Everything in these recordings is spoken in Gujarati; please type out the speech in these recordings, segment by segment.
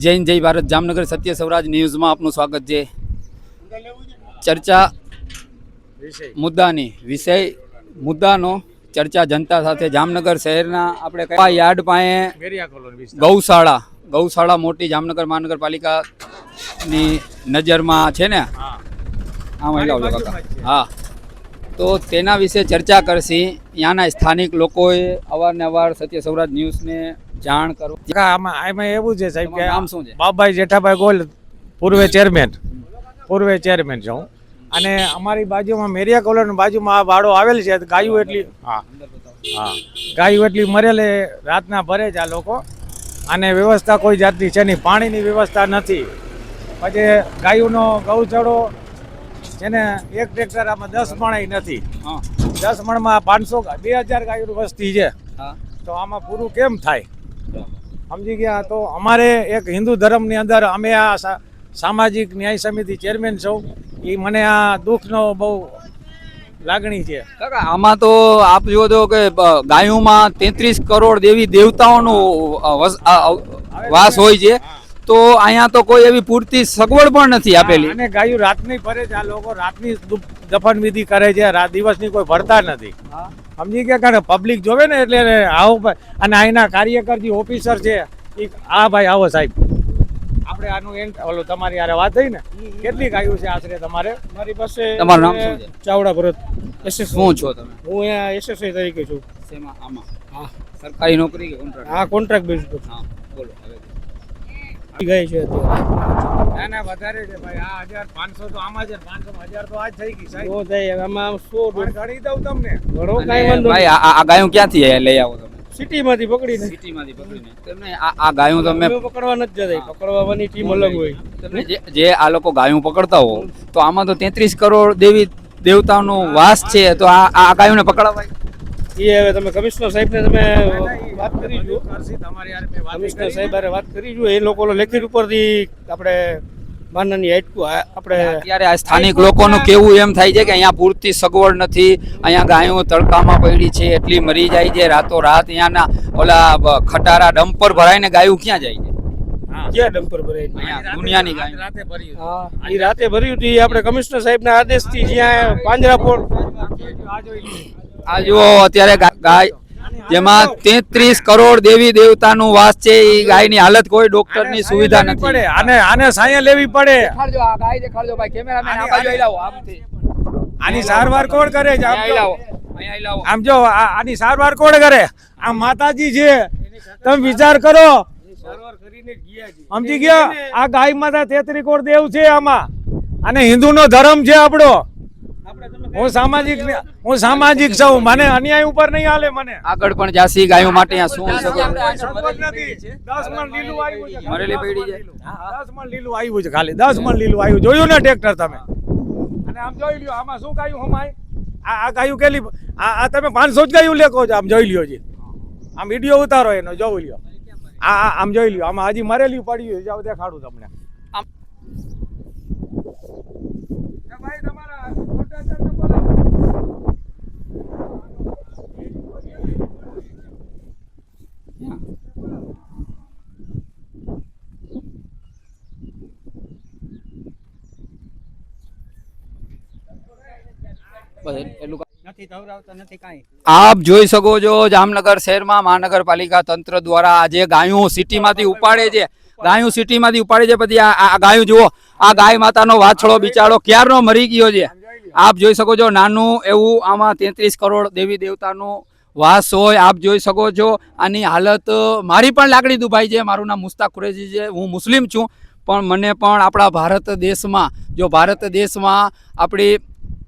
જૈન જય ભારત. જામનગર સત્ય સ્વરાજ ન્યૂઝમાં આપનું સ્વાગત છે. ચર્ચા મુદ્દાની વિષય મુદ્દાનો ચર્ચા જનતા સાથે. જામનગર શહેરના આપણે કયા યાર્ડ પાસે ગૌશાળા ગૌશાળા મોટી જામનગર મહાનગરપાલિકાની નજરમાં છે ને? હા. ઓલો કાકા. હા. તો તેના વિશે ચર્ચા કરશી. ત્યાંના સ્થાનિક લોકોએ અવારનવાર સત્ય સૌરાજ ન્યૂઝને જાણ કરું. આમાં આમાં એવું છે સાહેબ કે આમ શું છે? બાબાઈ જેઠાભાઈ ગોલ પૂર્વે ચેરમેન. પૂર્વે ચેરમેન છું અને અમારી બાજુમાં મેરિયા કોલોની બાજુમાં આ વાડો આવેલ છે. ગાયું એટલી હા. હા. ગાયું એટલી મરેલે રાતના ભરે જ આ લોકો. અને વ્યવસ્થા કોઈ જાતની છે નહીં. પાણીની વ્યવસ્થા નથી. પછી ગાયુંનો ગૌચડો જેને એક ટ્રેક્ટર આમાં દસ મણાઈ નથી. દસ મણમાં પાંચસો બે હજાર ગાયુંની વસ્તી છે. તો આમાં પૂરું કેમ થાય? સમજી ગયા? તો અમારે એક હિન્દુ ધર્મની અંદર અમે આ સામાજિક ન્યાય સમિતિ ચેરમેન છું. એ મને આ દુઃખનો બહુ લાગણી છે. કાકા આમાં તો આપ જુઓ તો કે ગાયોમાં તેત્રીસ કરોડ દેવી દેવતાઓનો વાસ હોય છે. તો અહીંયા તો કોઈ એવી પૂરતી સગવડ પણ નથી આપેલી. અને ગાયું રાતની ફરે છે આ લોકો રાતની દફન વિધિ કરે છે રાત દિવસની કોઈ ભરતા નથી. સમજી ગયા કારણ પબ્લિક જોવે ને એટલે આવો. અને અહીંના કાર્યકર જે ઓફિસર છે એ આ ભાઈ આવો સાહેબ. આપણે આનું એન્ડ ઓલું તમારી યારે વાત થઈ ને? કેટલી ગાયું છે આશરે તમારે? મારી પાસે તમારું નામ શું છે? ચાવડા ભરત. એસએસ. શું છો. તમે. હું અહીંયા એસએસઆઈ તરીકે છું. શેમાં આમાં. હા. સરકારી નોકરી કે કોન્ટ્રાક્ટ હા કોન્ટ્રાક્ટ બેઝ પર. હા. ગઈ છે ના ના વધારે છે ભાઈ. આ હજાર પાંચસો તો આમાં છે પાંચસો હજાર તો આજ થઈ ગઈ સાહેબ. થાય આમાં સો ગણી દઉં તમને. ઘણો કાંઈ વાંધો ભાઈ આ ગાયો ક્યાંથી લઈ આવો તમે? સિટીમાંથી પકડીને. સિટીમાંથી પકડીને. તમને આ આ ગાયો તમે પકડવા નથી જતા પકડવાની ટીમ અલગ હોય. તમને જે જે આ લોકો ગાયું પકડતા હો તો આમાં તો તેત્રીસ કરોડ દેવી દેવતાનો વાસ છે તો આ આ ગાયોને પકડાવાય? એ હવે તમે કમિશનર સાહેબને તમે વાત કરી જો કમિશનર સાહેબ હારે વાત કરી જો એ લોકો લેખિત ઉપરથી આપણે માનની હાટકું આપણે અત્યારે આ સ્થાનિક લોકોનું કેવું એમ થાય છે કે અહીંયા પૂરતી સગવડ નથી અહીંયા ગાયો તડકામાં પડી છે એટલી મરી જાય છે રાતો રાત અહીંયાના ઓલા ખટારા ડમ્પર ભરાઈને ગાયું ક્યાં જાય છે ક્યાં ડમ્પર ભરાય દુનિયાની ગાયો રાતે ભર્યું હા એ રાતે ભર્યું હતું આપણે કમિશનર સાહેબના આદેશથી જ્યાં પાંજરાપોળ આ જુઓ અત્યારે ગાય જેમાં તેત્રીસ કરોડ દેવી દેવતાનું વાસ છે એ ગાયની હાલત કોઈ ડોક્ટરની સુવિધા નથી. પડે આને આને સાયા લેવી પડે. દેખાડજો આ ગાય દેખાડજો ભાઈ કેમેરામેન આ બાજુ લાવો આમથી. આની સારવાર કોણ કરે છે? આમ અહીંયા આઈ જો લાવો અહીંયા આઈ લાવો. આમ જો આની સારવાર કોણ કરે? આ માતાજી છે. તમે વિચાર કરો. સમજી ગયા? આ ગાય માતા તેત્રી કોડ દેવ છે આમાં. અને હિન્દુનો ધર્મ છે આપણો. હું સામાજિક હું સામાજિક છું. મને અન્યાય ઉપર નહીં હાલે મને. આગળ પણ જાસી ગાયો માટે આ શું નથી. દસ મણ લીલું આવ્યું છે. મરેલી પડી છે. 10 મણ લીલું આવ્યું છે ખાલી. 10 મણ લીલું આવ્યું. જોયું ને ટ્રેક્ટર તમે? અને આમ જોઈ લ્યો આમાં શું ગાયું હમાય? આ આ ગાયું કેલી આ આ તમે પાંચસો જ ગાયું લેખો છો આમ જોઈ લ્યો જી આમ વીડિયો ઉતારો એનો જોઈ લ્યો. આ આ આમ જોઈ લ્યો. આમાં હજી મરેલી પડ્યું છે. જાઓ દેખાડું તમને આમ. તો ભાઈ તમારા કોન્ટ્રાક્ટરને બોલાવો. બસ એટલું નથી ધવરાવતા નથી કાંઈ આપ જોઈ શકો છો જામનગર શહેરમાં મહાનગરપાલિકા તંત્ર દ્વારા આજે ગાયો સિટીમાંથી ઉપાડે છે, ગાયો સિટીમાંથી ઉપાડે છે, પછી આ ગાયું જુઓ, આ ગાય માતાનો વાછડો બિચારો ક્યારનો મરી ગયો છે? આપ જોઈ શકો છો નાનું એવું આમાં તેત્રીસ કરોડ દેવી દેવતાનો વાસ હોય, આપ જોઈ શકો છો. આની હાલત મારી પણ લાગણી દુભાઈ છે, મારું નામ મુસ્તાક કુરેશી છે, હું મુસ્લિમ છું. પણ મને પણ આપણા ભારત દેશમાં, જો ભારત દેશમાં આપણી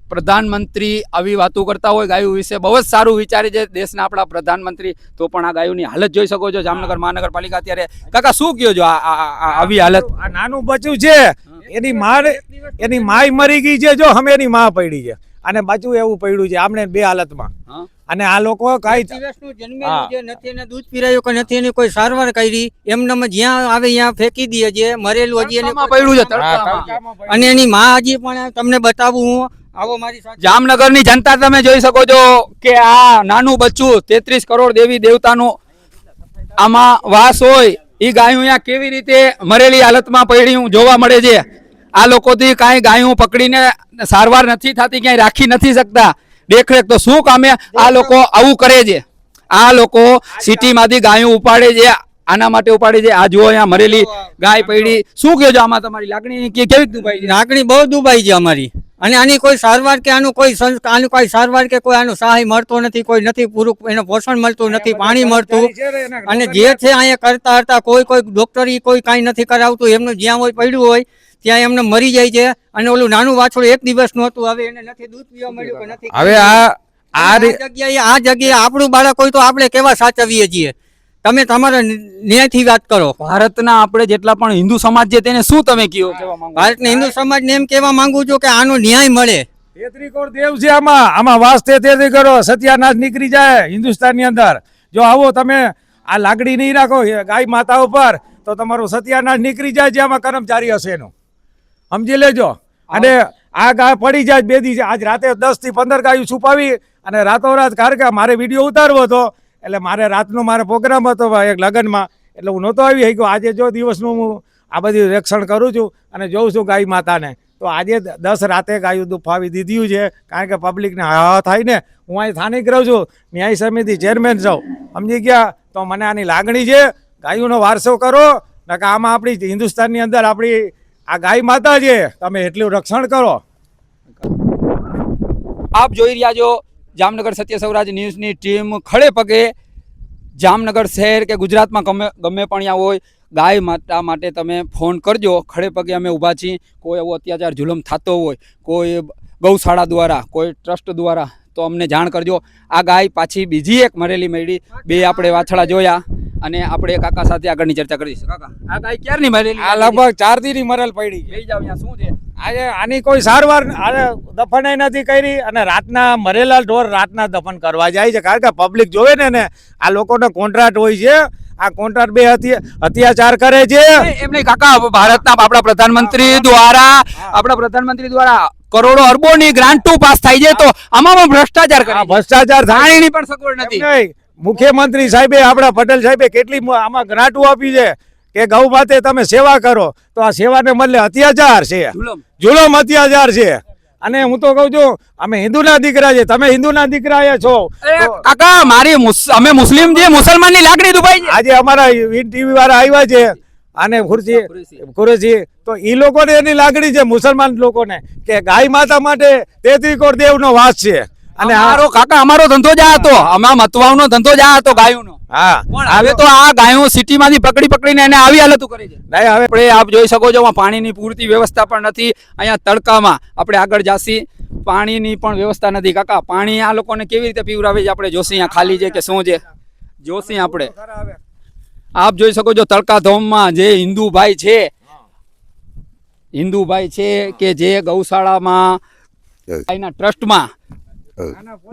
પ્રધાનમંત્રી આવી વાતો કરતા હોય, ગાયું વિશે બહુ જ સારું વિચારે છે દેશના આપણા પ્રધાનમંત્રી, તો પણ આ ગાયોની હાલત જોઈ શકો છો. જામનગર, મહાનગરપાલિકા અત્યારે કાકા, શું કહો છો આવી હાલત? નાનું બચ્યું છે. એની માં એની માય મરી ગઈ છે જો અમે એની માં પડી છે અને બાજુ એવું પડ્યું છે આમને બે હાલતમાં અને આ લોકો કાંઈ દિવસનું હા. જન્મેલું છે નથી એને દૂધ પીરાયું કે નથી એની કોઈ સારવાર કરી એમને જ્યાં આવે ત્યાં ફેંકી દે છે મરેલું હજી એને પડ્યું છે. અને એની માં હજી પણ તમને બતાવું હું આવો મારી જામનગરની જનતા તમે જોઈ શકો છો કે આ નાનું બચ્ચું તેત્રીસ કરોડ દેવી દેવતાનું આમાં વાસ હોય એ ગાયું અહીંયા કેવી રીતે મરેલી હાલતમાં પડ્યું જોવા મળે છે. આ લોકોથી કાંઈ ગાયું પકડીને સારવાર નથી થતી, ક્યાંય રાખી નથી શકતા. દેખરેખ તો શું કામે આ લોકો આવું કરે છે. આ લોકો સિટીમાંથી ગાયું ઉપાડે છે, આના માટે ઉપાડે છે. આ જુઓ અહીંયા મરેલી ગાય પડી. શું કહો છો આમાં તમારી લાગણી? કેવી દુભાઈ લાકડી બહુ દુભાઈ છે અમારી. અને આની કોઈ સારવાર કે આનું કોઈ આનું કોઈ સારવાર કે કોઈ આનું સહાય મળતો નથી કોઈ નથી પૂરું એનું પોષણ મળતું નથી પાણી મળતું. અને જે છે અહીંયા કરતા હતા કોઈ કોઈ ડોક્ટર ઈ કોઈ કાંઈ નથી કરાવતું એમનું જ્યાં હોય પડ્યું હોય ત્યાં એમને મરી જાય છે. અને ઓલું નાનું વાછોડું એક દિવસનું હતું હવે એને નથી દૂધ પીવા મળ્યું કે નથી હવે આ આ આ જગ્યાએ આ જગ્યાએ આપણું બાળક હોય તો આપણે કેવા સાચવીએ છીએ? તમે તમારા ન્યાયથી વાત કરો. ભારતના આપણે જેટલા પણ હિન્દુ સમાજ છે તેને શું તમે કયો? ભારતના હિન્દુ સમાજને એમ કહેવા માંગુ છું કે આનો ન્યાય મળે. તેત્રી દેવ છે આમાં. આમાં વાસ્તે તેત્રી કરો. સત્યાનાશ નીકળી જાય હિન્દુસ્તાનની અંદર. જો આવો તમે આ લાગણી નહીં રાખો ગાય માતા ઉપર તો તમારું સત્યાનાશ નીકળી જાય જે આમાં કર્મચારી હશે એનું. સમજી લેજો. અને આ ગાય પડી જાય બે દી આજ રાતે દસથી પંદર ગાયું છુપાવી અને રાતોરાત કારણ કે મારે વીડિયો ઉતારવો હતો. એટલે મારે રાતનો મારે પ્રોગ્રામ હતો એક લગ્નમાં. એટલે હું નહોતો આવી શક્યો. આજે જો દિવસનું હું આ બધું રક્ષણ કરું છું અને જોઉં છું ગાય માતાને. તો આજે દસ રાતે ગાયું દુફાવી દીધું છે. કારણ કે પબ્લિકને હા થાય ને. હું અહીં સ્થાનિક રહું છું. ન્યાય સમિતિ ચેરમેન છું સમજી ગયા? તો મને આની લાગણી છે. ગાયોનો વારસો કરો. નકા આમાં આપણી હિન્દુસ્તાનની અંદર આપણી આ ગાય માતા છે. તમે એટલું રક્ષણ કરો. આપ જોઈ રહ્યા છો જામનગર સત્ય સૌરાજ ન્યૂઝની ટીમ ખડે પગે જામનગર શહેર કે ગુજરાતમાં ગમે ગમે પણ ત્યાં હોય, ગાય માતા માટે તમે ફોન કરજો. ખડે પગે અમે ઊભા છીએ. કોઈ એવો અત્યાચાર, જુલમ થતો હોય, કોઈ ગૌશાળા દ્વારા, કોઈ ટ્રસ્ટ દ્વારા, તો અમને જાણ કરજો. આ ગાય પાછી બીજી એક મરેલી મળી. બે આપણે વાછડા જોયા. અને આપણે કાકા સાથે આગળની ચર્ચા કરીશું કાકા આ ગાય ક્યારની મરેલી આ લગભગ ચાર દીની મરેલ પડી લઈ જાવ અહીંયા શું છે? આજે આની કોઈ સારવાર દફનાઈ નથી કરી અને રાતના મરેલા ઢોર રાતના દફન કરવા જાય છે. કારણ કે પબ્લિક જોવે ને ને આ લોકોનો કોન્ટ્રાક્ટ હોય છે. આ કોન્ટ્રાક્ટ બે અત્યાચાર કરે છે. એમ નહીં કાકા ભારતના આપણા પ્રધાનમંત્રી દ્વારા આપણા પ્રધાનમંત્રી દ્વારા કરોડો અરબોની ગ્રાન્ટો પાસ થાય છે તો આમાં ભ્રષ્ટાચાર કરે ભ્રષ્ટાચાર થાય. પાણીની પણ સગવડ નથી. મુખ્યમંત્રી સાહેબે આપણા પટેલ સાહેબે કેટલી આમાં ગ્રાન્ટો આપી છે કે ગૌ માતે તમે સેવા કરો તો આ સેવાને બદલે અત્યાચાર છે. જુલમ. અત્યાચાર છે. અને હું તો કઉ છું અમે હિન્દુના દીકરા છે તમે હિન્દુના દીકરા એ છો કાકા મારી અમે મુસ્લિમ જે મુસલમાનની લાગણી દુભાઈ છે. આજે અમારા ટીવી વાળા આવ્યા છે અને ખુરશી ખુરશી. તો એ લોકોને એની લાગણી છે મુસલમાન લોકોને કે ગાય માતા માટે તેત્રી કોર દેવનો વાસ છે. અને અમારો કાકા અમારો ધંધો જ આ હતો. અમારા મતવાવનો ધંધો જ આ હતો ગાયોનો. હા. પણ હવે તો આ ગાયો સિટીમાંથી પકડી પકડીને એને આવી હાલતું કરે છે. નહીં હવે આપણે આપ જોઈ શકો છો પાણીની પૂરતી વ્યવસ્થા પણ નથી. અહીંયા તડકામાં આપણે આગળ જાસી. પાણીની પણ વ્યવસ્થા નથી. કાકા પાણી આ લોકોને કેવી રીતે પીવડાવે છે આપણે જોશી અહીંયા ખાલી છે કે શું છે? જોશી આપણે. આપ જોઈ શકો છો તડકા ધોમમાં જે હિન્દુ ભાઈ છે. હિન્દુ ભાઈ છે કે જે ગૌશાળામાં ટ્રસ્ટમાં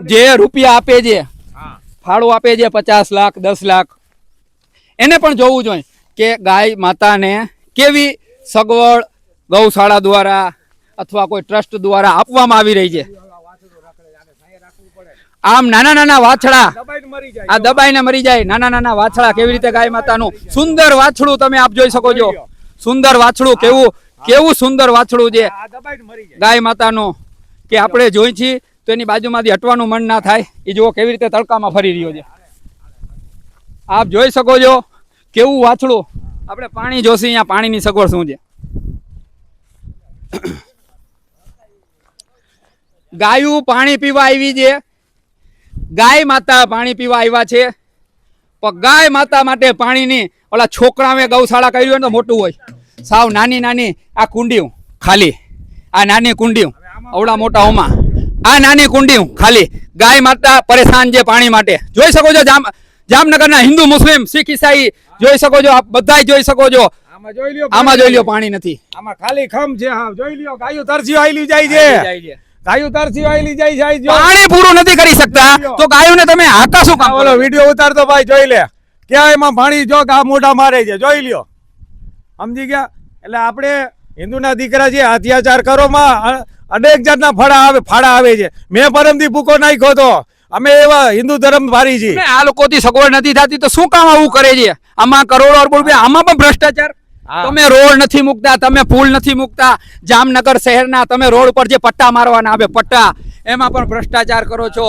જે રૂપિયા આપે છે, ફાળો આપે છે પચાસ લાખ, દસ લાખ. એને પણ જોવું જોઈએ કે ગાય માતાને કેવી સગવડ ગૌશાળા દ્વારા અથવા કોઈ ટ્રસ્ટ દ્વારા આપવામાં આવી રહી છે. આમ નાના નાના વાછડા, આ દબાઈને મરી જાય. નાના નાના વાછડા કેવી રીતે ગાય માતાનું? સુંદર વાછડું તમે આપ જોઈ શકો છો. સુંદર વાછડું કેવું કેવું સુંદર વાછડું છે. ગાય માતાનું કે આપણે જોઈ છીએ તો એની બાજુમાંથી હટવાનું મન ના થાય. એ જુઓ કેવી રીતે તડકામાં ફરી રહ્યો છે. આપ જોઈ શકો છો કેવું વાછડું. આપણે પાણી જોશી અહીંયા પાણીની સગવડ શું છે. ગાયું પાણી પીવા આવી છે. ગાય માતા પાણી પીવા આવ્યા છે. પણ ગાય માતા માટે પાણીની ઓલા છોકરાઓએ ગૌશાળા કર્યું હોય ને મોટું હોય. સાવ નાની નાની આ કુંડિયું ખાલી. આ નાની કુંડિયું અવડા મોટા હોમાં આ નાની કુંડી ખાલી. ગાય માતા પરેશાન છે પાણી માટે. જોઈ શકો છો જામ જામનગરના હિન્દુ મુસ્લિમ શીખ ઈસાઈ જોઈ શકો છો બધાય જોઈ શકો છો. આમાં જોઈ લ્યો આમાં જોઈ લ્યો પાણી. નથી. આમાં ખાલી ખમ છે હા જોઈ લ્યો ગાયું તરસી આયલી જાય છે. ગાયું તરસી આયલી જાય છે પાણી પૂરું નથી કરી શકતા. તો ગાયોને તમે હાકા શું કામ વીડિયો ઉતારતો ભાઈ જોઈ લે. ક્યાં એમાં પાણી જો આ મોઢા મારે છે જોઈ લ્યો. સમજી ગયા? એટલે આપણે હિન્દુના દીકરા છે અત્યાચાર કરો માં અનેક જાતના ફળા આવે ફાળા આવે છે. મેં પરમથી ભૂકો નાખ્યો તો. અમે એવા હિન્દુ ધર્મ ભારી છીએ. આ લોકોથી સગવડ નથી થતી તો શું કામ આવું કરે છે? આમાં કરોડો અરબો રૂપિયા આમાં પણ ભ્રષ્ટાચાર. તમે રોડ નથી મૂકતા તમે પુલ નથી મૂકતા. જામનગર શહેરના તમે રોડ પર જે પટ્ટા મારવાના આવે પટ્ટા એમાં પણ ભ્રષ્ટાચાર કરો છો.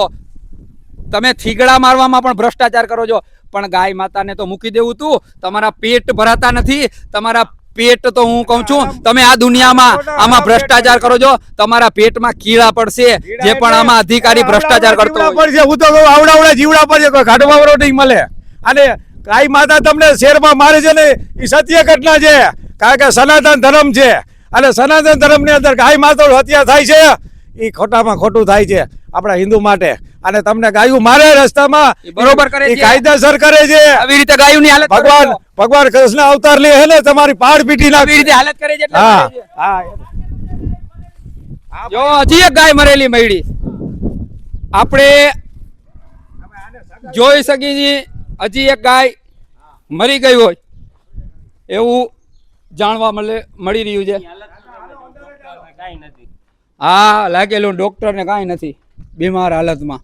તમે થીગડા મારવામાં પણ ભ્રષ્ટાચાર કરો છો. પણ ગાય માતાને તો મૂકી દેવું તું. તમારા પેટ ભરાતા નથી. તમારા પેટ તો હું કહું છું તમે આ દુનિયામાં આમાં ભ્રષ્ટાચાર કરો છો તમારા પેટમાં કીડા પડશે જે પણ આમાં અધિકારી ભ્રષ્ટાચાર કરતો છે હું તો આવડાવડા આવડા આવડા જીવડા પડશે કોઈ ઘાટવાવરો નહીં મળે. અને ગાય માતા તમને શેરમાં મારે છે ને એ સત્ય ઘટના છે. કારણ કે સનાતન ધર્મ છે. અને સનાતન ધર્મની અંદર ગાય માતા હત્યા થાય છે. એ ખોટામાં ખોટું થાય છે આપણા હિન્દુ માટે. અને તમને ગાયું મારે રસ્તામાં. બરોબર કરે છે. કાયદેસર કરે છે. આવી રીતે ગાયોની હાલત ભગવાન ભગવાન કૃષ્ણ અવતાર લે ને તમારી પાડ પીટી આવી રીતે હાલત કરે છે હા. હા જો હજી એક ગાય મરેલી મયડી આપણે જોઈ શકી છીએ હજી એક ગાય મરી ગઈ હોય. એવું જાણવા મળે મળી રહ્યું છે. હા લાગેલું ડોક્ટર ને કાંઈ નથી બીમાર હાલતમાં.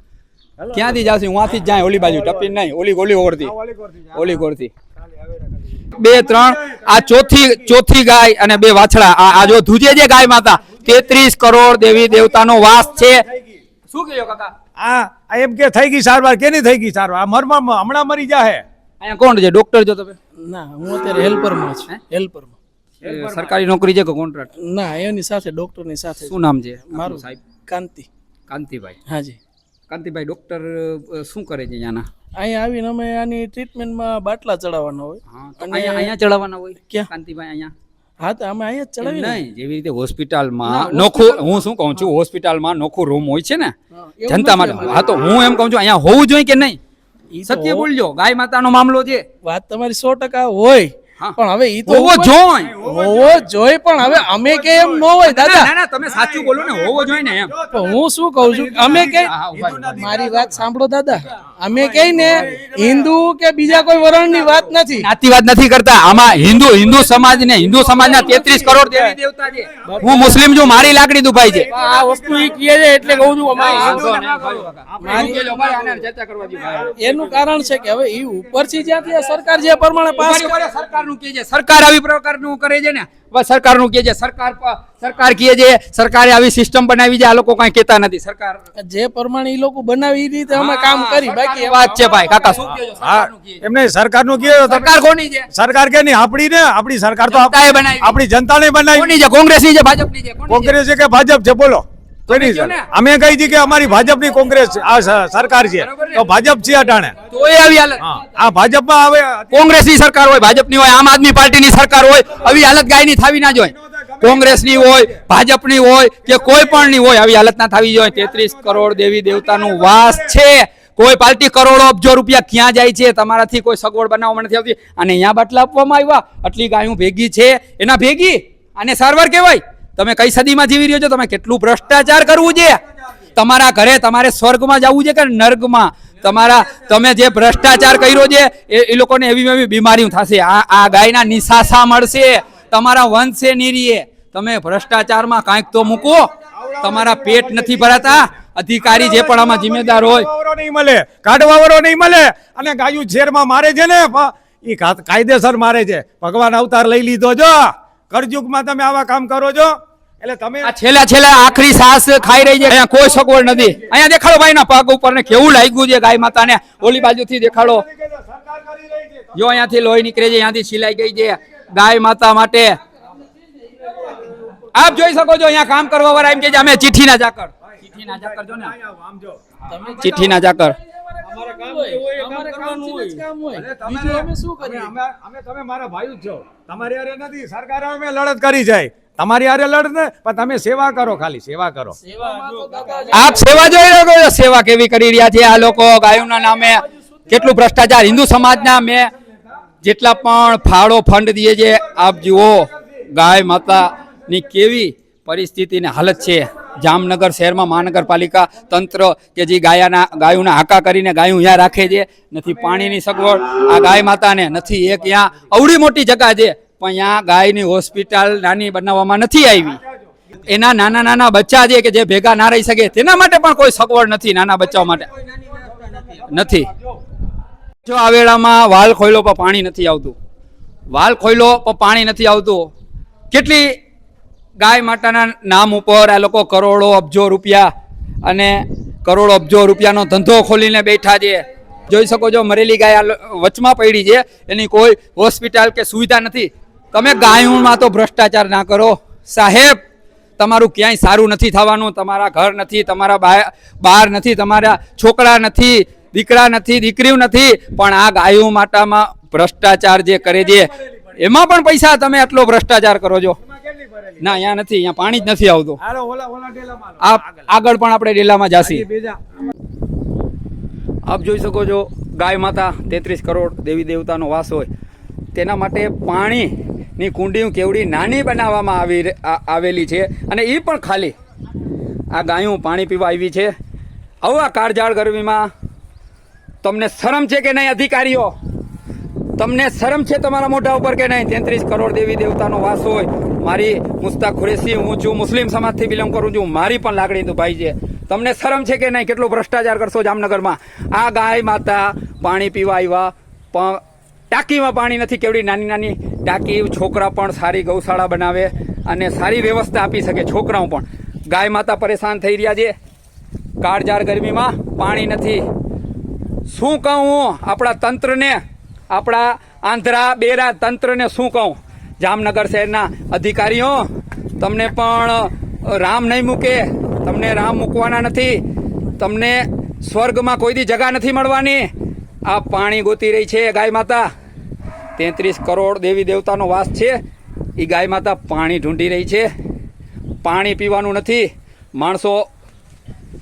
ક્યાંથી જાશે? હું આથી જ જાય ઓલી બાજુ ટપી નહીં ઓલી ઓલી ઓરથી ઓલી કોરથી બે ત્રણ આ ચોથી ચોથી ગાય અને બે વાછડા. આ આ જો ધુજે જે ગાય માતા તેત્રીસ કરોડ દેવી દેવતાનો વાસ છે. શું કહ્યો કાકા? આ આ એમ કે થઈ ગઈ સારવાર કેની થઈ ગઈ સારવાર? આ મરમા હમણાં મરી જાહે. અહીંયા કોણ છે? ડોક્ટર જો તમે? ના હું અત્યારે હેલ્પરમાં છું હેલ્પરમાં. સરકારી નોકરી છે કે કોન્ટ્રાક્ટ ના એની સાથે ડોક્ટરની સાથે શું નામ છે? મારું સાહેબ? કાંતિ. કાંતિભાઈ. હાજી કાંતિભાઈ ડોક્ટર શું કરે છે અહીંયાના અહીંયા આવીને અમે આની ટ્રીટમેન્ટમાં બાટલા ચડાવવાના હોય. અને- અહીંયા ચડાવવાના હોય? ક્યાં? કાંતિભાઈ અહીંયા? હા તો અમે અહીંયા ચડાવી નહીં જેવી રીતે હોસ્પિટલમાં નોખું હું શું કહું છું હોસ્પિટલમાં નોખું રૂમ હોય છે ને જનતા માટે. હા તો હું એમ કહું છું અહીંયા હોવું જોઈએ કે નહીં? સત્ય બોલજો ગાય માતાનો મામલો છે. વાત તમારી સો ટકા હોય. પણ હવે ઈ તો હોવો જોઈએ હોવો જોઈએ પણ હવે અમે કે એમ ન હોય દાદા. ના, ના તમે સાચું બોલો ને હોવો જોઈએ ને એમ. હું શું કહું છું? અમે કે. મારી વાત સાંભળો દાદા. અમે કઈ ને હિન્દુ કે બીજા કોઈ વરણની વાત નથી. જ્ઞાતિવાદ નથી કરતા. આમાં હિન્દુ હિન્દુ સમાજ ને હિન્દુ સમાજના તેત્રીસ કરોડ દેવી દેવતા છે હું મુસ્લિમ છું મારી લાકડી દુભાઈ છે. આ વસ્તુ એ કહે છે એટલે કહું છું. એનું કારણ છે કે હવે ઈ ઉપરથી જ્યાંથી સરકાર જે પ્રમાણે પાસ સરકારનું સરકારનું કહે છે. સરકાર આવી પ્રકારનું કરે છે ને. બસ સરકારનું કહે છે સરકાર સરકાર કહે છે સરકારે આવી સિસ્ટમ બનાવી છે આ લોકો કઈ કહેતા નથી. સરકાર જે પ્રમાણે એ લોકો બનાવી રીતે અમે કામ કરી. બાકી વાત છે ભાઈ કાકા શું કહો છો? હા સરકારનું કહે છે. એમને સરકારનું કહે સરકાર કોની છે? સરકાર કે નહીં આપણી ને આપણી સરકાર તો આપ- જનતાએ બનાવી. આપણી જનતાને બનાવી કોની છે? કોંગ્રેસની છે ભાજપની છે? કોંગ્રેસ છે કે ભાજપ છે? બોલો. ને. અમે કહી દી કે અમારી ભાજપની કોંગ્રેસ આ સરકાર છે. તો ભાજપ છે અટાણે. આવી આ ભાજપમાં હવે કોંગ્રેસની સરકાર હોય ભાજપની હોય આમ આદમી પાર્ટી ની સરકાર હોય આવી હાલત ગાયની થવી ના જોઈએ કોંગ્રેસની હોય ભાજપની હોય કે કોઈ પણ ની હોય આવી હાલત ના થવી જોઈએ તેત્રીસ કરોડ દેવી દેવતાનું વાસ છે. કોઈ પાર્ટી કરોડો અબજો રૂપિયા ક્યાં જાય છે? તમારાથી કોઈ સગવડ બનાવવામાં નથી આવતી. અને અહીંયા બાટલા આપવામાં આવ્યા. આટલી ગાયું ભેગી છે. એના ભેગી. આને સારવાર કહેવાય. તમે કઈ સદીમાં જીવી રહ્યો છો? તમે કેટલું ભ્રષ્ટાચાર કરવું છે? તમારા ઘરે તમારે સ્વર્ગમાં જવું છે કે નર્ગમાં? તમારા, તમે જે ભ્રષ્ટાચાર કર્યો છે, એ એ લોકોને એવી એવી બીમારીઓ થશે. આ આ ગાયના નિશાસા મળશે. તમારા વંશે નીરીએ. તમે ભ્રષ્ટાચારમાં કાંઈક તો મૂકો. તમારા પેટ નથી ભરાતા. અધિકારી જે પણ આમાં જિમ્મેદાર હોય નહીં મળે કાઢવાવાળો નહીં મળે. અને ગાયું ઝેરમાં મારે છે ને એ કાયદેસર મારે છે. ભગવાન અવતાર લઈ લીધો જો. કરજુગમાં તમે આવા કામ કરો છો. એટલે તમે આ છેલ્લા છેલ્લા આખરી સાસ ખાઈ રહી છે. અહીંયા કોઈ સગવડ નથી. અહીંયા દેખાડો ભાઈ ના પગ ઉપર ને કેવું લાગ્યું છે ગાય માતાને. ઓલી બાજુથી દેખાડો. જો અહીંયાથી લોહી નીકળે છે અહીંયાથી સિલાઈ ગઈ છે ગાય માતા માટે. આપ જોઈ શકો છો અહીંયા કામ કરવા વાળા એમ કે અમે અમે ના ચાકર ચિઠ્ઠીના ના જો. ને ચિઠ્ઠીના ચાકર અમારે કામથી જ કામ હોય. બીજું અમે શું કરીએ? અમે અમે તમે મારા ભાઈ જ છો. તમારી હારે નથી સરકારે અમે લડત કરી જાય. તમારી હારે લડત ને પણ તમે સેવા કરો ખાલી સેવા કરો. સેવામાં તો દાદા આપ સેવા જોઈ રહ્યો છો? સેવા કેવી કરી રહ્યા છે આ લોકો? ગાયોના નામે કેટલું ભ્રષ્ટાચાર? હિન્દુ સમાજના મેં જેટલા પણ ફાળો ફંડ દઈએ છે આપ જુઓ ગાય માતાની કેવી પરિસ્થિતિની હાલત છે. જામનગર શહેરમાં મહાનગરપાલિકા તંત્ર કે જે ગાયાના ગાયોના હાકા કરીને ગાયું અહીંયા રાખે છે. નથી પાણીની સગવડ આ ગાય માતાને. નથી એક અહીંયા અવડી મોટી જગા છે. પણ અહીંયા ગાયની હોસ્પિટલ નાની બનાવવામાં નથી આવી. એના નાના નાના બચ્ચા છે કે જે ભેગા ના રહી શકે, તેના માટે પણ કોઈ સગવડ નથી નાના બચ્ચાઓ માટે. નથી. જો આ વેળામાં વાલ ખોયલો પર પાણી નથી આવતું. વાલ ખોયલો પર પાણી નથી આવતું. કેટલી ગાય માતાના નામ ઉપર આ લોકો કરોડો અબજો રૂપિયા અને કરોડો અબજો રૂપિયાનો ધંધો ખોલીને બેઠા છે. જોઈ શકો છો, મરેલી ગાય વચમાં પડી છે. એની કોઈ હોસ્પિટલ કે સુવિધા નથી. તમે ગાયોમાં તો ભ્રષ્ટાચાર ના કરો. સાહેબ, તમારું ક્યાંય સારું નથી થવાનું. તમારા ઘર નથી, તમારા બા- બાર નથી, તમારા છોકરા નથી, દીકરા નથી, દીકરીઓ નથી. પણ આ ગાયો માટામાં ભ્રષ્ટાચાર જે કરે છે, એમાં પણ પૈસા તમે આટલો ભ્રષ્ટાચાર કરો છો. ના અહીંયા નથી અહીંયા પાણી જ નથી આવતું. આગળ. પણ આપણે ડેલામાં જાસી આપ જોઈ શકો છો ગાય માતા તેત્રીસ કરોડ દેવી દેવતાનો વાસ હોય. તેના માટે પાણીની કુંડીઓ કેવડી નાની બનાવવામાં આવી આવેલી છે. અને એ પણ ખાલી. આ ગાયું પાણી પીવા આવી છે. આવા કાળજાળ ગરમીમાં તમને શરમ છે કે નહીં અધિકારીઓ? તમને શરમ છે તમારા મોઢા ઉપર કે નહીં? તેત્રીસ કરોડ દેવી દેવતાનો વાસ હોય. મારી મુસ્તા ખુરેશી, હું છું મુસ્લિમ સમાજથી બિલોંગ કરું છું. મારી પણ લાગણી ભાઈ છે. તમને શરમ છે કે નહીં? કેટલો ભ્રષ્ટાચાર કરશો જામનગરમાં? આ ગાય માતા પાણી પીવા આવ્યા, પણ ટાંકીમાં પાણી નથી, કેવડી નાની નાની ટાંકી. છોકરા પણ સારી ગૌશાળા બનાવે અને સારી વ્યવસ્થા આપી શકે, છોકરાઓ પણ. ગાય માતા પરેશાન થઈ રહ્યા છે. કાળજાળ ગરમીમાં પાણી નથી. શું કહું હું? આપણા તંત્રને, આપણા આંધ્રા બેરા તંત્રને શું કહું? જામનગર શહેરના અધિકારીઓ, તમને પણ રામ નહીં મૂકે. તમને રામ મૂકવાના નથી. તમને સ્વર્ગમાં કોઈ દી જગા નથી મળવાની. આ પાણી ગોતી રહી છે ગાય માતા. તેત્રીસ કરોડ દેવી દેવતાનો વાસ છે. એ ગાય માતા પાણી ઢૂંઢી રહી છે. પાણી પીવાનું નથી. માણસો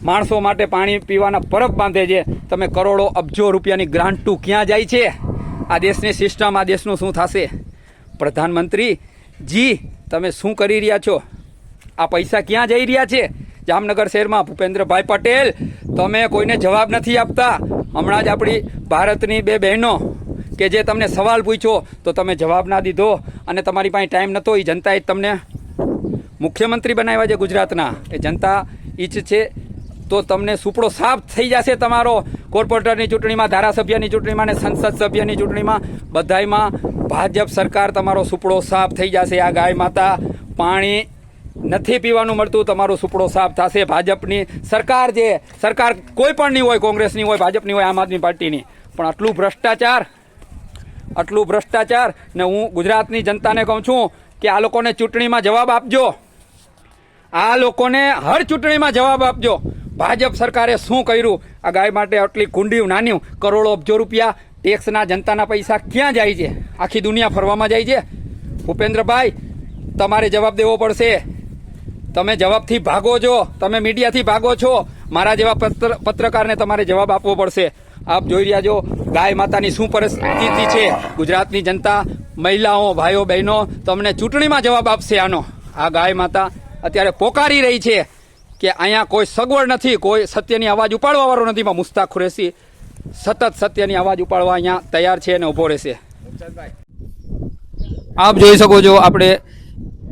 માણસો માટે પાણી પીવાના પરબ બાંધે છે. તમે કરોડો અબજો રૂપિયાની ગ્રાન્ટુ ક્યાં જાય છે? આ દેશની સિસ્ટમ, આ દેશનું શું થશે? પ્રધાનમંત્રી, જી, તમે શું કરી રહ્યા છો? આ પૈસા ક્યાં જઈ રહ્યા છે? જામનગર શહેરમાં ભૂપેન્દ્રભાઈ પટેલ, તમે કોઈને જવાબ નથી આપતા. હમણાં જ આપણી ભારતની બે બહેનો કે જે તમને સવાલ પૂછ્યો તો તમે જવાબ ના દીધો અને તમારી પાસે ટાઈમ નહોતો એ જનતાએ તમને મુખ્યમંત્રી બનાવ્યા છે ગુજરાતના. એ જનતા ઈચ્છે તો તમને સુપડો સાફ થઈ જશે તમારો. કોર્પોરેટરની ચૂંટણીમાં, ધારાસભ્યની ચૂંટણીમાં અને સંસદ સભ્યની ચૂંટણીમાં બધાયમાં ભાજપ સરકાર તમારો સુપડો સાફ થઈ જશે. આ ગાય માતા પાણી નથી પીવાનું મળતું, તમારો સુપડો સાફ થશે. ભાજપની સરકાર જે, સરકાર કોઈ પણની હોય, કોંગ્રેસની હોય, ભાજપની હોય, આમ આદમી પાર્ટીની. પણ આટલું ભ્રષ્ટાચાર આટલું ભ્રષ્ટાચાર, ને હું ગુજરાતની જનતાને કહું છું કે આ લોકોને ચૂંટણીમાં જવાબ આપજો. આ લોકોને હર ચૂંટણીમાં જવાબ આપજો. ભાજપ સરકારે શું કર્યું? આ ગાય માટે આટલી કુંડીયું નાન્યું. કરોડો અબજો રૂપિયા ટેક્સના જનતાના પૈસા ક્યાં જાય છે? આખી દુનિયા ફરવામાં જાય છે? ભૂપેન્દ્રભાઈ, તમારે જવાબ દેવો પડશે. તમે જવાબથી ભાગો છો. તમે મીડિયાથી ભાગો છો. મારા જેવા પત્ર, પત્રકારને તમારે જવાબ આપવો પડશે. આપ જોઈ રહ્યા છો, ગાય માતાની શું પરિસ્થિતિ છે? ગુજરાતની જનતા, મહિલાઓ, ભાઈઓ, બહેનો, તમને ચૂંટણીમાં જવાબ આપશે આનો. આ ગાય માતા અત્યારે પોકારી રહી છે. કે અહીંયા કોઈ સગવડ નથી કોઈ સત્યની અવાજ ઉપાડવા વાળો નથી પણ મુસ્તાક ખુરેશી સતત સત્યની અવાજ ઉપાડવા અહીંયા તૈયાર છે અને ઊભો રહેશે. આપ જોઈ શકો છો આપણે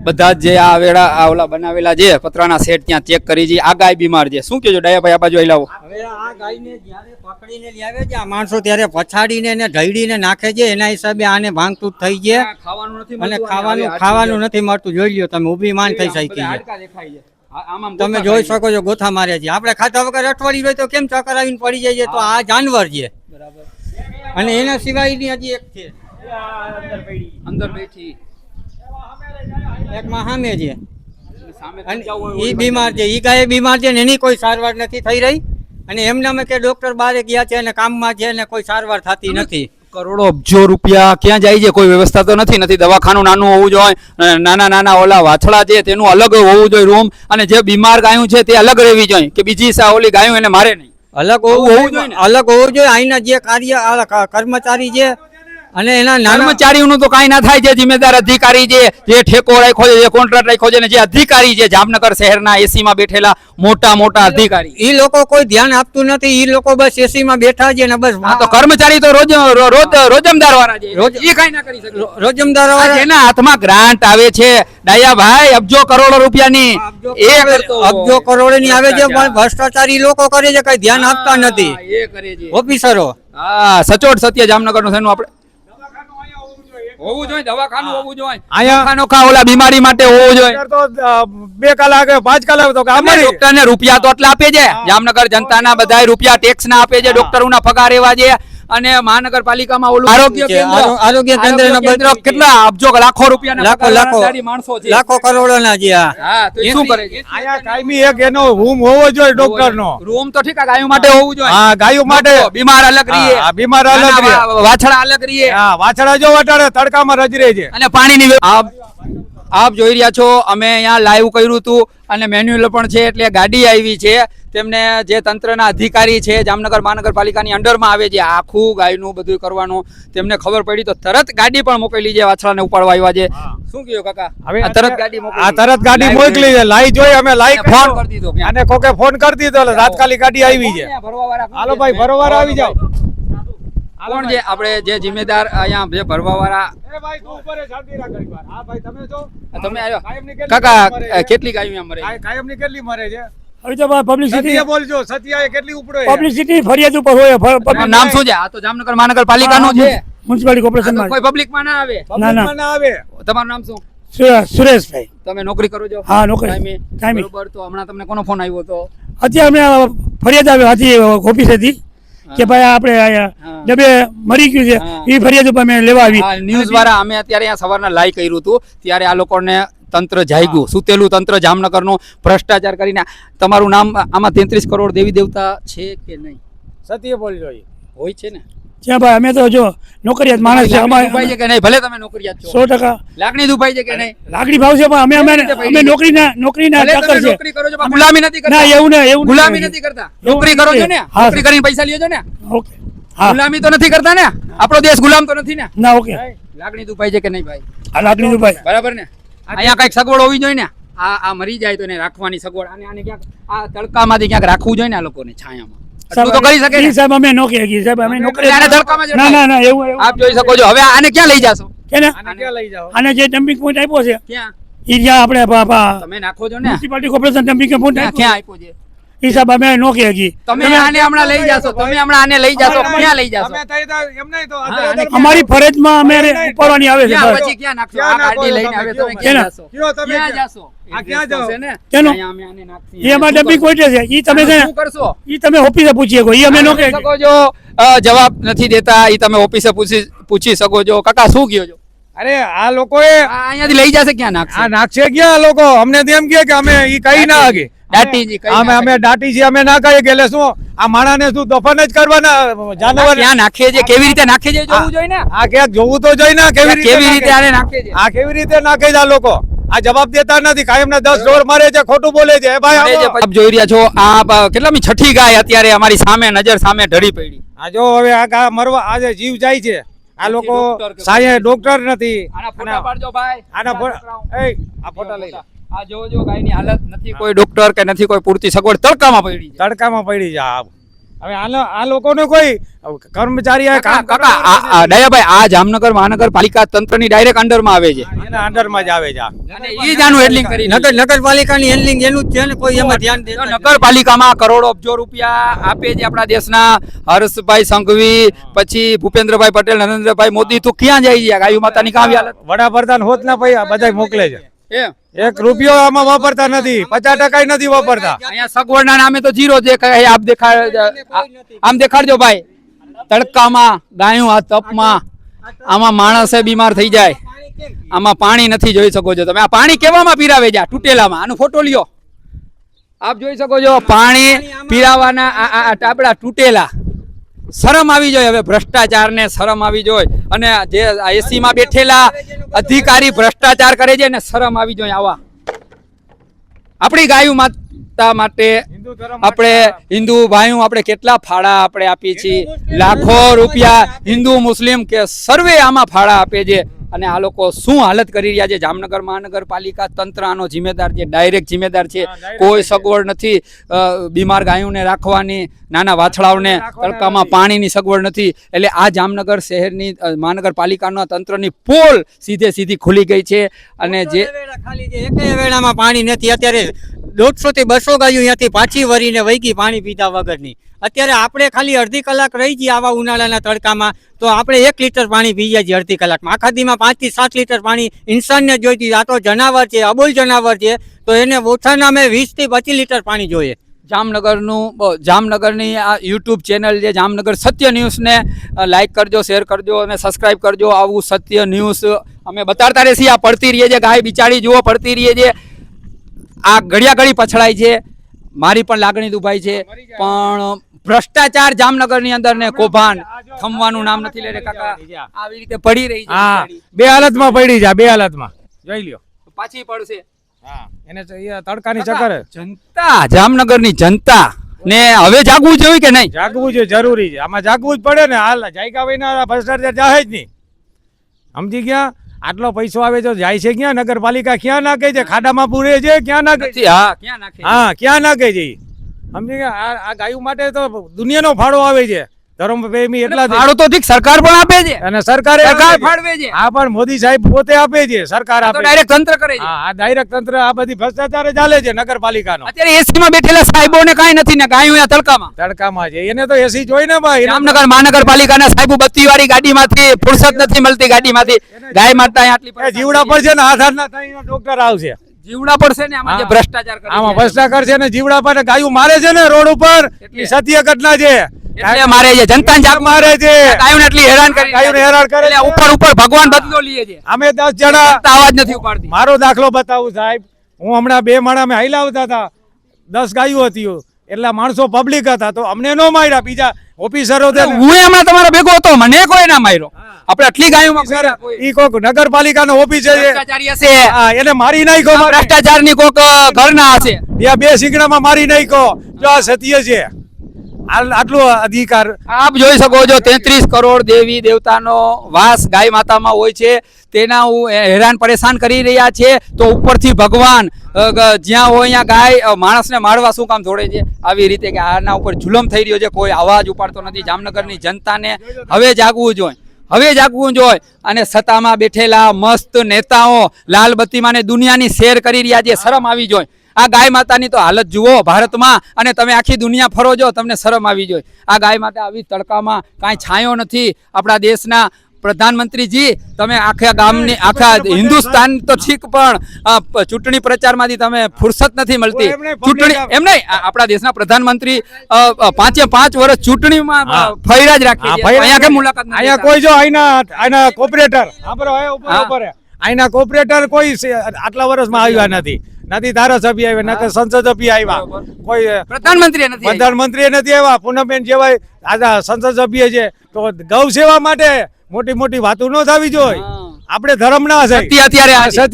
બધા જ જે આ વેળા આ ઓલા બનાવેલા છે પતરાના સેટ ત્યાં ચેક કરી છે આ ગાય બીમાર છે. શું કેજો ડાયાભાઈ આ બાજુ અહીં લાવો હવે આ ગાયને જ્યારે પકડીને આવે છે આ માણસો ત્યારે પછાડીને ને ઢળીને નાખે છે એના હિસાબે આને ભાંગતૂટ થઈ છે. ખાવાનું નથી અને ખાવાનું ખાવાનું નથી મળતું જોઈ લ્યો તમે ઊભી માન થઈ શકી છે. તમે જોઈ શકો છો ગોથા મારે છે. આપણે ખાધા વગર અઠવાડિયું હોય તો કેમ ચક્કર આવીને પડી જાય તો આ જાનવર છે. અને એના સિવાયની હજી એક છે. અંદર બેઠી. એક માં સામે છે. ઈ બીમાર છે. ઈ ગાય બીમાર છે ને એની કોઈ સારવાર નથી થઈ રહી. અને એમને અમે કે ડોક્ટર બારે ગયા છે અને કામમાં છે ને કોઈ સારવાર થતી નથી. કરોડો અબજો રૂપિયા ક્યાં જાય છે કોઈ વ્યવસ્થા તો નથી નથી દવાખાનું નાનું હોવું જોઈએ નાના નાના ઓલા વાછડા છે તેનું અલગ હોવું જોઈએ રૂમ અને જે બીમાર ગાયું છે તે અલગ રહેવી જોઈએ કે બીજી સા ઓલી ગાયું એને મારે નહીં. અલગ હોવું હોવું જોઈએ અલગ હોવું જોઈએ અહીંના જે કાર્ય કર્મચારી છે અને એના કર્મચારીઓનું તો કાંઈ ના થાય જે જિમ્મેદાર અધિકારી છે જે ઠેકો રાખ્યો છે જે કોન્ટ્રાક્ટ રાખ્યો છે ને જે અધિકારી છે જામનગર શહેરના એસીમાં બેઠેલા મોટા મોટા અધિકારી. એ લોકો કોઈ ધ્યાન આપતું નથી એ લોકો બસ એસીમાં બેઠા છે ને બસ તો કર્મચારી તો રોજ રોજ રોજમદાર વાળા છે. રોજ- એ કાંઈ ના કરી શકે. રોજમદાર વાળા એના હાથમાં ગ્રાન્ટ આવે છે ડાયાભાઈ અબજો કરોડો રૂપિયાની એ. અબજો કરોડની આવે છે પણ ભ્રષ્ટાચારી લોકો કરે છે કઈ ધ્યાન આપતા નથી. ઓફિસરો. હા સચોટ સત્ય જામનગરનું શેનું આપણે હોવું જોઈએ દવાખાનું હોવું જોઈએ. અહીંયા દવાખાનું ખા ઓલા બીમારી માટે હોવું જોઈએ. તો બે કલાક પાંચ કલાક તો કામ ડોક્ટર ને રૂપિયા તો એટલા આપે છે. જામનગર જનતાના બધાય રૂપિયા ટેક્સ ના આપે છે. ડોક્ટરો ના પગાર એવા છે. અને મહાનગરપાલિકામાં ઓલું આરોગ્ય કેન્દ્ર આરોગ્ય કેન્દ્રના કેટલા અબજો લાખો રૂપિયાના લાખો લાખો. માણસો છે. લાખો કરોડોના જે હા તો શું કરે છે? અહીંયા કાયમી એક એનો રૂમ હોવો જોઈએ ડોક્ટરનો. રૂમ તો ઠીક આ ગાયો માટે હોવું જોઈએ. હા ગાયો માટે. બીમાર અલગ રહીએ. હા, બીમાર અલગ રહીએ. વાછડા અલગ રહીએ. હા વાછડા જો વટાડે તડકામાં રજરે છે. અને પાણીની આપ આપ જોઈ રહ્યા છો અમે અહીંયા લાઈવ કર્યું હતું અને મેન્યુઅલ પણ છે એટલે ગાડી આવી છે. તેમને જે તંત્રના અધિકારી છે જામનગર મહાનગરપાલિકાની અંડરમાં આવે છે આખું ગાયનું બધું કરવાનું તેમને ખબર પડી તો તરત ગાડી પણ મોકલી છે વાછડાને ઉપાડવા આવ્યા છે. શું કહ્યું કાકા? હવે તરત ગાડી આ તરત ગાડી મોકલી છે. લાઈ જોઈ અમે લાઈ ફોન કરી દીધો ક્યાં? અને કોકે ફોન કરી દીધો એટલે તાત્કાલિક ગાડી આવી છે. હાલો ભાઈ બરોબર આવી જાઓ. કોણ જે આપણે જે જિમ્મેદાર અહીંયા જે. હા ભાઈ તમે કાકા? કેટલી ગાયું મરે? કાય- કેટલી મરે છે? હવે તો પબ્લિસિટી બોલજો સત્ય કેટલી ઉપડો પબ્લિસિટી ફરિયાદ ઉપર હોય ફ- તમારું public- નામ શું છે? આ તો જામનગર મહાનગરપાલિકાનું છે. મ્યુનિસિપાલિટી આ તો કોર્પોરેશનમાં કોઈ પબ્લિકમાં ના આવે. ના, ના. ના આવે. તમારું નામ શું? સુરેશભાઈ. તમે નોકરી કરો છો? હા, નોકરી. કાયમી? કાયમી. બરોબર તો હમણાં તમને કોનો ફોન આવ્યો હતો? અત્યારે અમે ફરિયાદ આવી હતી ઓફિસેથી કે ભાઈ આપણે ડબે મરી ગયું છે. એ ફરિયાદ ઉપર મેં લેવા આવી. ન્યૂઝ દ્વારા અમે અત્યારે અહીંયા સવારના લાઈવ કર્યું હતું. ત્યારે આ લોકોને તંત્ર જાગ્યું. સુતેલું તંત્ર જામનગરનો ભ્રષ્ટાચાર કરીને તમારું નામ આમાં તેત્રીસ કરોડ દેવી દેવતા છે કે નહીં? સત્ય બોલજો. હોય છે ને? ત્યાં ભાઈ અમે તો જો નોકરિયાત માણસ છે અમારે દુભાઈ છે કે નહીં? ભલે તમે નોકરિયાત છો. સો ટકા. લાગણી દુભાઈ છે કે નહીં? લાગણી ભાવ છે પણ અમે અમે અમે નોકરીના નોકરીના ચાકર છે. નોકરી કરો છો પણ ગુલામી નથી ના એવું ના એવું ગુલામી નથી કરતા. નોકરી કરો છો ને? નોકરી કરીને પૈસા લ્યો છો ને? ઓકે. હા. ગુલામી તો નથી કરતા ને? આપણો દેશ ગુલામ તો નથી ને? ના ઓકે. લાગણી દુભાઈ છે કે નહીં ભાઈ? આ લાગણી દુભાઈ. બરાબર ને? અહીંયા કંઈક સગવડ હોવી જોઈએ ને? આ આ મરી જાય તો એને રાખવાની સગવડ. અને આને ક્યાંક આ તડકામાંથી ક્યાંક રાખવું જોઈએ ને આ લોકોને છાયામાં? તો કરી શકે સાહેબ અમે નોકરી સાહેબ અમે નોકરી ના ના ના એવું એવું આપ જોઈ શકો છો. હવે આને ક્યાં લઈ જાશો? કેને? આને ક્યાં લઈ જાઓ? આને જે ડમ્પિંગ પોઈન્ટ આપ્યો છે ક્યાં? ઈ જ્યાં આપણે તમે નાખો છો ને? મ્યુનિસિપાલિટી કોર્પોરેશન ડમ્પિંગ પોઈન્ટ ક્યાં આપ્યો છે? ઈ સાહેબ અમે નો કહી તમે આને હમણાં લઈ જાશો તમે હમણાં આને લઈ જાશો ક્યાં લઈ જાશો? અમે થઈ તો એમ નહીં તો હા, અને અમારી ફરજમાં અમે ઉપાડવાની આવે છે પછી ક્યાં નાખશો? આ ગાડી લઈને આવે તમે ક્યાં જાશો? ક્યાં? જાશો જવાબ નથી દેતા. ઈ તમે ઓફિસે પૂછી પૂછી શકો છો. કાકા શું કયો છો? અરે આ લોકો આ અહીંયાથી લઈ જશે ક્યાં નાખશે? આ નાખશે ક્યાં લોકો? અમને તો એમ કે અમે ઈ કઈ ના આગે દાટીજી અમે અમે દાટી અમે ના કહીએ એટલે શું આ માણાને શું દફન જ કરવાના જાનવર ક્યાં નાખે છે કેવી રીતે નાખે છે જોવું જોઈએ ને આ ક્યાંક જોવું તો જોઈ ના કેવી રીતે કેવી રીતે આને નાખે છે આ કેવી રીતે નાખે છે આ લોકો? આ જવાબ દેતા નથી કાયમ ના દસ ઢોર મારે છે ખોટું બોલે છે. ભાઈ. આપ જોઈ રહ્યા છો આ કેટલા કેટલામી છઠ્ઠી ગાય અત્યારે અમારી સામે નજર સામે ઢળી પડી. આ જો હવે આ ગા મરવા આજે જીવ જાય છે આ લોકો સાહેબ સાયે ડોક્ટર નથી. આના ફોટા પાડજો ભાઈ. આના ફોટા એ આ ફોટા લઈ લે. આ જો જો ગાયની હાલત નથી કોઈ ડોક્ટર કે નથી કોઈ પૂરતી સગવડ તડકામાં પડી છે. તડકામાં પડી છે આ. હવે આનો આ લોકોને કોઈ કર્મચારી આ કામ કાકા કાકા, આ- આ દયાભાઈ આ જામનગર મહાનગરપાલિકા તંત્રની ડાયરેક્ટ અંડરમાં આવે છે. એના અંડરમાં જ આવે છે આ. અને ઈ જ આનું હેડલિંગ કરી નગર નગરપાલિકાની હેન્ડલિંગ એનું જ છે ને કોઈ એમાં ધ્યાન દેતા નથી. નગરપાલિકામાં કરોડો અબજો રૂપિયા આપે છે આપણા દેશના હર્ષભાઈ સંઘવી પછી ભૂપેન્દ્રભાઈ પટેલ નરેન્દ્રભાઈ મોદી. તું ક્યાં જાય છે? ગાયું માતાની કામ વડાપ્રધાન હોત ના ભાઈ બધા મોકલે છે. એક રૂપિયો આમાં વાપરતા નથી. પચાસ ટકા નથી વાપરતા. અહીંયા સગવડના નામે તો જીરો દેખાય. આપ દેખાડ આમ દેખાડજો ભાઈ. તડકામાં ગાયું આ તપમાં આમાં માણસે બીમાર થઈ જાય. આમાં પાણી નથી જોઈ શકો છો તમે. આ પાણી કેવામાં પીરાવે જા તૂટેલામાં. આનો ફોટો લ્યો. આપ જોઈ શકો છો પાણી પીરાવાના આ આ- આ ટાપડા તૂટેલા. શરમ આવી જોઈએ હવે ભ્રષ્ટાચારને શરમ આવી જોઈએ અને જે એસી માં બેઠેલા અધિકારી ભ્રષ્ટાચાર કરે છે ને શરમ આવી જોઈએ આવા. આપણી ગાયું માતા માટે આપણે હિન્દુ ભાઈઓ આપણે કેટલા ફાળા આપણે આપીએ છીએ? લાખો રૂપિયા હિન્દુ મુસ્લિમ કે સર્વે આમાં ફાળા આપે છે. અને આ લોકો શું હાલત કરી રહ્યા છે? જામનગર મહાનગરપાલિકા તંત્ર આનો જિમ્મેદાર છે ડાયરેક્ટ જિમ્મેદાર છે. કોઈ સગવડ નથી બીમાર ગાયોને રાખવાની નાના વાછડાઓને તડકામાં પાણીની સગવડ નથી. એટલે આ જામનગર શહેરની મહાનગરપાલિકાના તંત્રની પોલ સીધે સીધી ખુલી ગઈ છે. અને જે ખાલી છે. વેળામાં પાણી નથી. અત્યારે દોઢસો થી બસો ગાયું અહીંયાથી પાછી વરીને વહી ગઈ પાણી પીધા વગરની. અત્યારે આપણે ખાલી અડધી કલાક રહી જઈએ આવા ઉનાળાના તડકામાં, તો આપણે એક લીટર પાણી પી જાય અડધી કલાકમાં. આખા દીમાં પાંચથી સાત લીટર પાણી ઇન્સાનને જોઈતી આ તો જનાવર છે, અબોલ જનાવર છે, તો એને ઓછા નામે વીસથી પચીસ લીટર પાણી જોઈએ. જામનગરનું જામનગરની આ યુટ્યુબ ચેનલ છે, જામનગર સત્ય ન્યૂઝને લાઇક કરજો શેર કરજો અને સબસ્ક્રાઇબ કરજો. આવું સત્ય ન્યૂઝ અમે બતાડતા રહીએ છીએ. આ પડતી રહીએ છે ગાય બિચારી જુઓ, પડતી રહીએ છે આ ઘડિયા ઘડી પછડાય છે. મારી પણ લાગણી દુભાઈ છે. પણ ભ્રષ્ટાચાર જામનગરની અંદર ને કૌભાંડ થમવાનું નામ નથી લે કાકા. આવી રીતે પડી રહી છે બે હાલતમાં પડી જા બે હાલતમાં. જોઈ લ્યો. પાછી પડશે. એને તડકાની ચક્કર. જનતા જામનગરની જનતા ને હવે જાગવું જોઈએ કે નહીં? જાગવું જોઈએ જરૂરી છે. આમાં જાગવું જ પડે ને. હાલ જાયકા વિના ભ્રષ્ટાચાર જાહે જ નહીં. સમજી ગયા? આટલો પૈસો આવે તો જાય છે ક્યાં? નગરપાલિકા ક્યાં નાખે છે? ખાડામાં પૂરે છે? ક્યાં નાખે છે? હા. ક્યાં નાખે? હા ક્યાં નાખે છે? સમજી આ ગાયું માટે તો દુનિયાનો ફાળો આવે છે. ધર્મ પ્રેમી એટલા. ફાળો તો ઠીક સરકાર પણ આપે છે. અને સરકારે સરકાર ફાળવે છે. આ પણ મોદી સાહેબ પોતે આપે છે સરકાર આપે ડાયરેક્ટ તંત્ર કરે છે. આ ડાયરેક્ટ તંત્ર આ બધી ભ્રષ્ટાચાર ચાલે છે નગરપાલિકાનો. અત્યારે એસી માં બેઠેલા સાહેબોને કાઈ નથી ને કાઈ અહીંયા તડકામાં. તડકામાં છે. એને તો એસી જોઈ ને ભાઈ. જામનગર મહાનગરપાલિકાના સાહેબો બત્તી વાળી ગાડીમાંથી ફુરસત નથી મળતી ગાડીમાંથી. ગાય માતા આટલી જીવડા પર છે ને આધાર ના થાય ડોક્ટર આવશે. જીવડા પડશે ને આમાં જે ભ્રષ્ટાચાર કરે આમાં ભ્રષ્ટાચાર છે ને જીવડા પર ગાયું મારે છે ને રોડ ઉપર. એટલી. સત્ય ઘટના છે. એટલે મારે છે જનતા જાગ મારે છે કાયું એટલી હેરાન કરી કાયું હેરાન કરે એટલે ઉપર ઉપર ભગવાન બદલો લે છે. અમે 10 જણા આવાજ નથી ઉપાડતી. મારો દાખલો બતાવું સાહેબ. હું હમણાં બે માણા મેં હાઈલા આવતા હતા. દસ ગાયું હતી એટલા માણસો પબ્લિક હતા તો અમને નો માર્યા. બીજા ઓફિસરો છે હું એમાં તમારો ભેગો હતો મને કોઈ ના માર્યો. આપણે આટલી ગાયું સર ઈ કોક નગરપાલિકાનો ઓફિસ છે. ભ્રષ્ટાચારી હશે. હા, એને મારી નાખ્યો. ભ્રષ્ટાચારની કોક ઘરના હશે. બે સિંગડામાં મારી નાખ્યો જો આ સત્ય છે. આટલો અધિકાર. આપ જોઈ શકો છો, તેત્રીસ કરોડ દેવી દેવતાનો વાસ ગાય માતામાં હોય છે. તેના હું હેરાન પરેશાન કરી રહ્યા છે. તો ઉપરથી ભગવાન જ્યાં હોય ત્યાં ગાય માણસને મારવા શું કામ જોડે છે? આવી રીતે કે આના ઉપર જુલમ થઈ રહ્યો છે. કોઈ અવાજ ઉપાડતો નથી. જામનગરની જનતાને હવે જાગવું જોઈએ. હવે જાગવું જોઈએ. અને સત્તામાં બેઠેલા મસ્ત નેતાઓ લાલબત્તીમાં દુનિયાની શેર કરી રહ્યા છે. શરમ આવી જોઈએ. આ ગાય માતાની તો હાલત જુઓ ભારતમાં અને તમે આખી દુનિયા ફરો જો તમને શરમ આવી જોઈએ આ ગાય માતા આવી તડકામાં કાંઈ છાંયો નથી. આપણા દેશના પ્રધાનમંત્રીજી તમે આખા ગામની આખા હિન્દુસ્તાન તો ઠીક પણ ચૂંટણી પ્રચારમાંથી તમે ફુરસત નથી મળતી. ચૂંટણી એમ નહીં આપણા દેશના પ્રધાનમંત્રી પાંચે પાંચ વર્ષ ચૂંટણીમાં ફૈરા ફર્યા જ રાખે અહીંયા કે મુલાકાત અહીંયા કોઈ જો અહીંના આઈના કોપરેટર આપણે ઉપર ઉપર. આઈના કોપરેટર કોઈ આટલા વર્ષમાં આવ્યા નથી. નથી ધારાસભ્ય આવ્યા નથી સંસદ સભ્ય આવ્યા. કોઈ પ્રધાનમંત્રી નથી પ્રધાનમંત્રી નથી આવ્યા. પૂનમબેન જેવા આજે સંસદ સભ્ય છે. તો ગૌ સેવા માટે મોટી મોટી વાતો ન થવી જોઈએ. આપણે ધર્મ ના છે અત્યારે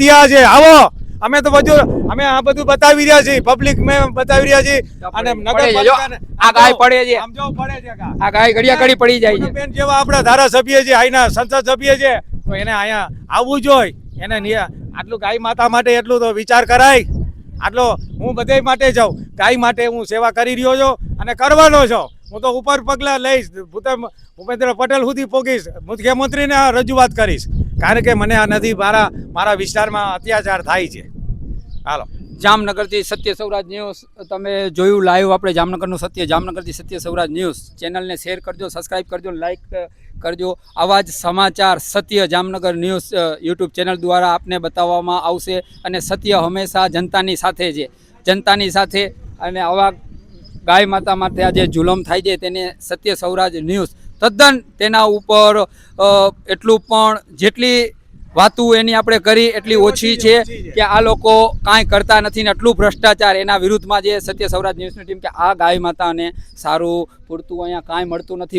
આ છે. આવો. અમે તો બધું અમે આ બધું બતાવી રહ્યા છીએ. પબ્લિક મેં બતાવી રહ્યા છીએ. અને આ ગાય પડે છે. આમ જો પડે છે. આ ગાય ઘડિયા ઘડી પડી જાય છે. બેન જેવા આપણા ધારાસભ્ય છે આઈના સંસદ સભ્ય છે તો એને અહીંયા આવવું જોઈએ. એને નિયા- આટલું ગાય માતા માટે એટલું તો વિચાર કરાય. આટલો હું બધે માટે જાઉં. ગાય માટે હું સેવા કરી રહ્યો છું અને કરવાનો છું. હું તો ઉપર પગલા લઈશ. ભૂપે- ભૂપેન્દ્ર પટેલ સુધી પોગીશ. મુખ્યમંત્રીને રજૂઆત કરીશ. કારણ કે મને આ નથી, મારા મારા વિસ્તારમાં અત્યાચાર થાય છે. હાલો. જામનગરથી સત્ય સૌરાજ ન્યૂઝ. તમે જોયું લાઈવ આપણે જામનગરનું સત્ય, જામનગરથી સત્ય સૌરાજ ન્યૂઝ. ચેનલને શેર કરજો સબસ્ક્રાઈબ કરજો લાઈક કરજો. આવા જ સમાચાર સત્ય જામનગર ન્યૂઝ યુટ્યુબ ચેનલ દ્વારા આપને બતાવવામાં આવશે અને સત્ય હંમેશા જનતાની સાથે છે. જનતાની સાથે અને આવા ગાય માતા માટે આ જે જુલમ થાય છે તેને સત્ય સૌરાજ ન્યૂઝ. તદ્દન તેના ઉપર એટલું પણ જેટલી વાતું એની આપણે કરી એટલી ઓછી છે કે આ લોકો કાંઈ કરતા નથી ને એટલું ભ્રષ્ટાચાર એના વિરુદ્ધમાં જે સત્ય સૌરાજ ન્યૂઝની ટીમ કે આ ગાય માતાને સારું પૂરતું અહીંયા કાંઈ મળતું નથી.